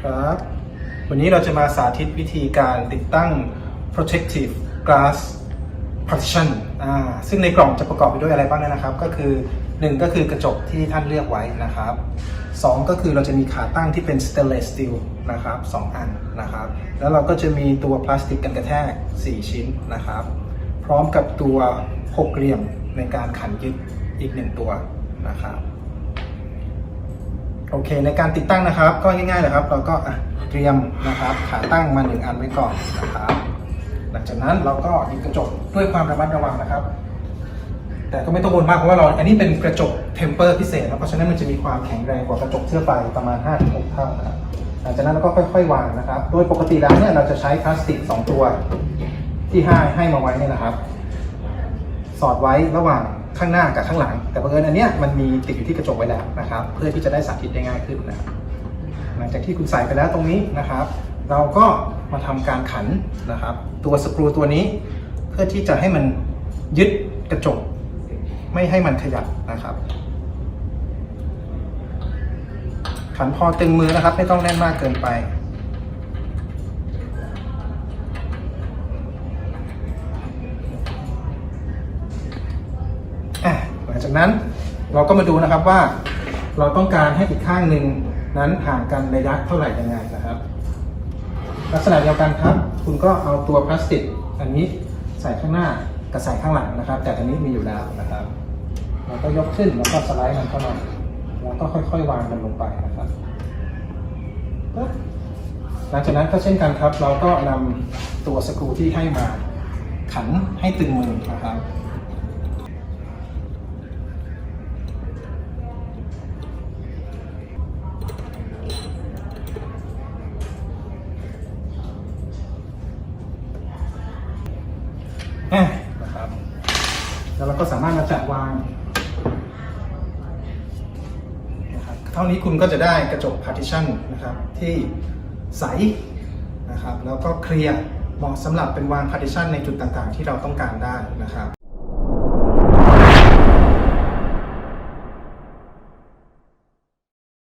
ครับ วันนี้เราจะมาสาธิตวิธีการติดตั้ง protective glass partition ซึ่งในกล่องจะประกอบไปด้วยอะไรบ้างเนี่ยนะครับ ก็คือ 1 ก็คือกระจกที่ท่านเลือกไว้นะครับ 2 ก็คือเราจะมีขาตั้งที่เป็น stainless steel นะครับ2อันนะครับ แล้วเราก็จะมีตัวพลาสติกกันกระแทก 4 ชิ้นนะครับ พร้อมกับตัวหกเหลี่ยมในการขันยึดอีก 1 ตัวนะครับ โอเค ในการติดตั้งนะครับ ก็ง่ายๆเลยครับ เราก็เตรียมนะครับขาตั้งมาหนึ่งอันไว้ก่อนนะครับหลังจากนั้นเราก็ยิบกระจกด้วยความระมัดระวังนะครับ แต่ก็ไม่ต้องกังวลมากเพราะว่าเราอันนี้เป็นกระจกเทมเปอร์พิเศษนะเพราะฉะนั้นมันจะมีความแข็งแรงกว่ากระจกทั่วไปประมาณ5-6เท่านะครับหลังจากนั้นเราก็ค่อยๆวางนะครับ โดยปกติแล้วเนี่ยเราจะใช้พลาสติก 2 ตัวที่ให้ให้มาไว้เนี่ยนะครับ สอดไว้ระหว่าง ข้างหน้ากับข้างหลัง แต่บังเอิญอันเนี้ยมันมีติดอยู่ที่กระจกไว้แล้วนะครับ เพื่อที่จะได้สาธิตได้ง่ายขึ้นนะครับหลังจากที่คุณใส่ไปแล้วตรงนี้นะครับ เราก็มาทำการขันนะครับ ตัวสกรูตัวนี้ เพื่อที่จะให้มันยึดกระจก ไม่ให้มันขยับนะครับ ขันพอตึงมือนะครับ ไม่ต้องแน่นมากเกินไป อะหลัง จากนั้นเราก็มาดูนะครับว่าเราต้องการให้อีกข้างหนึ่งนั้นห่างกันระยะเท่าไหร่ยังไงนะครับ ลักษณะเดียวกันครับ คุณก็เอาตัวพลาสติก อันนี้ใส่ข้างหน้ากับใส่ข้างหลังนะครับ แต่อันนี้มีอยู่แล้วนะครับเราก็ยกขึ้นแล้วก็สไลด์มันเข้ามาแล้วก็ค่อยๆ วางมันลงไปนะครับหลังจากนั้นก็เช่นกันครับ เราก็นำตัวสกรูที่ให้มาขันให้ตึงมือนะครับ แล้วเราก็สามารถมาจัดวางนะครับเท่านี้คุณก็จะได้กระจก partition นะครับที่ใสนะครับแล้วก็เคลียร์เหมาะสำหรับเป็นวาง partition ในจุดต่างๆ ที่เราต้องการได้นะครับ